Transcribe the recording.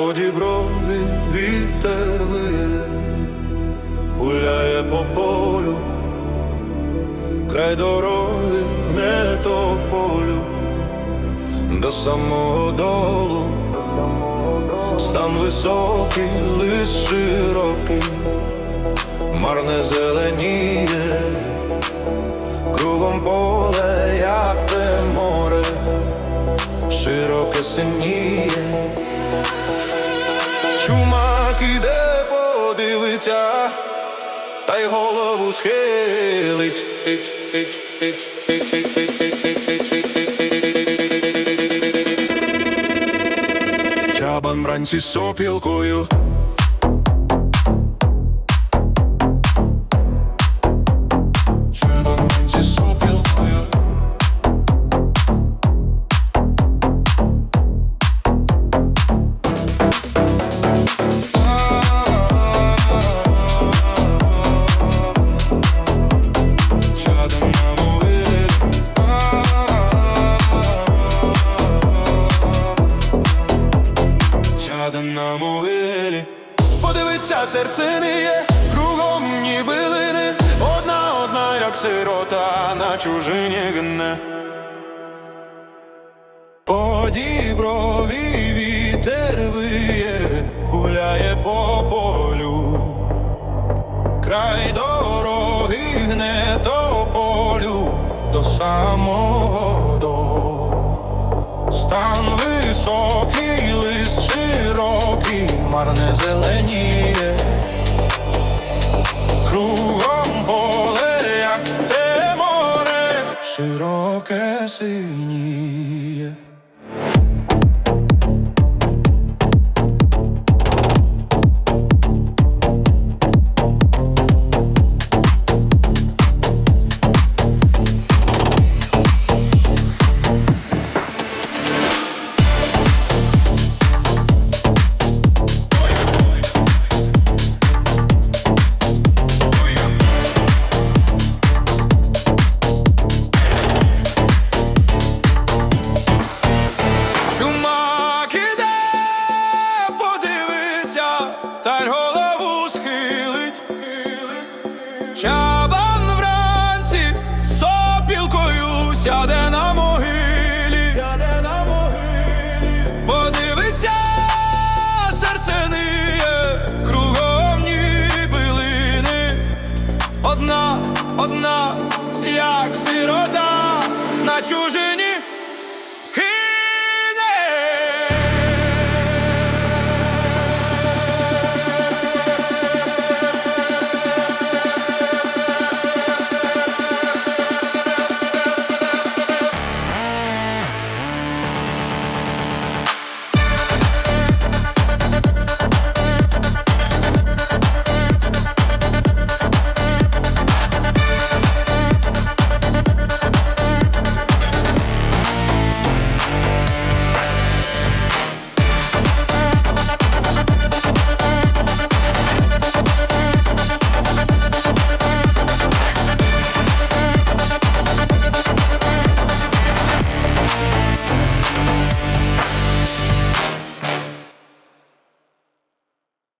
По діброві вітер виє, гуляє по полю, край дороги не то полю, до самого долу, стан високий, лис широкий, марне зеленіє, кругом поле, як те море, широке синіє. Подивиться, та й голову схилить. Чабан вранці сопілкою. Не є, кругом ніби лини. Одна, одна, як сирота на чужині гне. По діброві вітер виє, гуляє по полю. Край дороги гне до полю до самого широкий, марне зеленіє. Кругом поле, як те море, широке синіє. сяде на могилі, сяде на могилі, подивиться, серце ниє, кругом ніби лини одна, одна, як сирота на чужині.